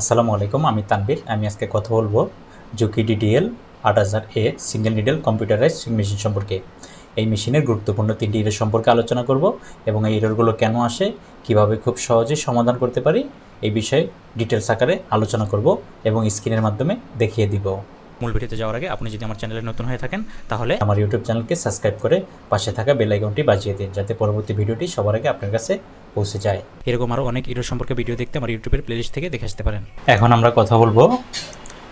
আসসালামু আলাইকুম, আমি তানবীর আমি আজকে কথা বলব জুকি ডিডিএল আট হাজার এ, সিঙ্গেল নিডেল কম্পিউটারাইজ মেশিন সম্পর্কে। এই মেশিনের গুরুত্বপূর্ণ তিনটি ইরোর সম্পর্কে আলোচনা করব এবং এই ইরোরগুলো কেন আসে, কীভাবে খুব সহজে সমাধান করতে পারি, এই বিষয়ে ডিটেলস আকারে আলোচনা করব এবং স্ক্রিনের মাধ্যমে দেখিয়ে দিব। মূল ভিডিওতে যাওয়ার আগে আপনি যদি আমার চ্যানেলে নতুন হয়ে থাকেন, তাহলে আমার ইউটিউব চ্যানেলকে সাবস্ক্রাইব করে পাশে থাকা বেল আইকনটি বাজিয়ে দিন, যাতে পরবর্তী ভিডিওটি সবার আগে আপনার কাছে পৌঁছে যায়। এরকম আরও অনেক ইরোর সম্পর্কে ভিডিও দেখতে আমার ইউটিউবের প্লেলিস্ট থেকে দেখে আসতে পারেন। এখন আমরা কথা বলব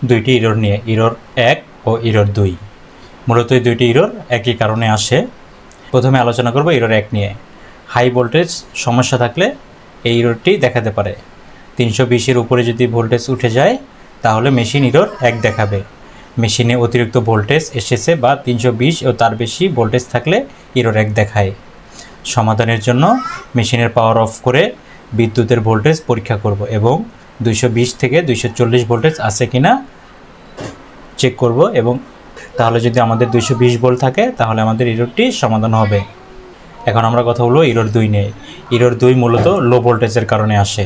দুইটি ইরোর নিয়ে ইরোর এক ও ইরোর দুই। মূলত এই দুইটি ইরোর একই কারণে আসে। প্রথমে আলোচনা করব ইরোর এক নিয়ে। হাই ভোল্টেজ সমস্যা থাকলে এই ইরোরটি দেখাতে পারে। তিনশো বিশের উপরে যদি ভোল্টেজ উঠে যায় তাহলে মেশিন ইরোর এক দেখাবে। মেশিনে অতিরিক্ত ভোল্টেজ এসেছে বা তিনশো বিশ ও তার বেশি ভোল্টেজ থাকলে ইরোর এক দেখায়। সমাধানের জন্য মেশিনের পাওয়ার অফ করে বিদ্যুতের ভোল্টেজ পরীক্ষা করব এবং দুইশো বিশ থেকে দুইশো চল্লিশ ভোল্টেজ আছে কি না চেক করব এবং তাহলে যদি আমাদের দুইশো বিশ ভোল্ট থাকে, তাহলে আমাদের ইরোরটি সমাধান হবে। এখন আমরা কথা বলব ইরোর দুই নেই ইরোর দুই মূলত লো ভোল্টেজের কারণে আসে।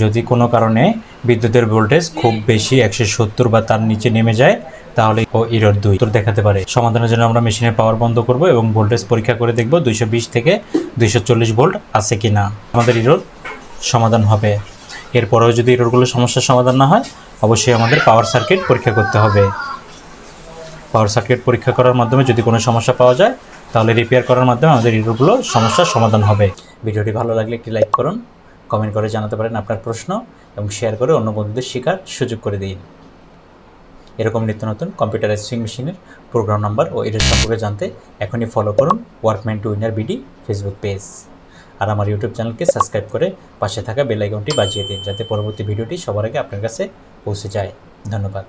যদি কোনো কারণে বিদ্যুতের ভোল্টেজ খুব বেশি একশো সত্তর বা তার নিচে নেমে যায়, তাহলে ও ইরোর দুই। তোর দেখাতে পারে। সমাধানের জন্য আমরা মেশিনের পাওয়ার বন্ধ করব এবং ভোল্টেজ পরীক্ষা করে দেখব দুইশো বিশ থেকে দুইশো চল্লিশ ভোল্ট আছে কি না আমাদের ইরোর সমাধান হবে। এরপরেও যদি ইরোরগুলো সমস্যার সমাধান না হয়, অবশ্যই আমাদের পাওয়ার সার্কিট পরীক্ষা করতে হবে। পাওয়ার সার্কিট পরীক্ষা করার মাধ্যমে যদি কোনো সমস্যা পাওয়া যায়, তাহলে রিপেয়ার করার মাধ্যমে আমাদের ইরোরগুলো সমস্যার সমাধান হবে। ভিডিওটি ভালো লাগলে একটি লাইক করুন। কমেন্ট করে জানাতে পারেন আপনার প্রশ্ন এবং শেয়ার করে অন্য বন্ধুদের শেখার সুযোগ করে দিন। এরকম নিত্য নতুন কম্পিউটার সুইং মেশিনের প্রোগ্রাম নাম্বার ও এর সম্পর্কে জানতে এখনই ফলো করুন workman to winner BD Facebook page আর আমার ইউটিউব চ্যানেলকে সাবস্ক্রাইব করে পাশে থাকা বেল আইকনটি বাজিয়ে দিন, যাতে পরবর্তী ভিডিওটি সবার আগে আপনার কাছে পৌঁছে যায়। ধন্যবাদ।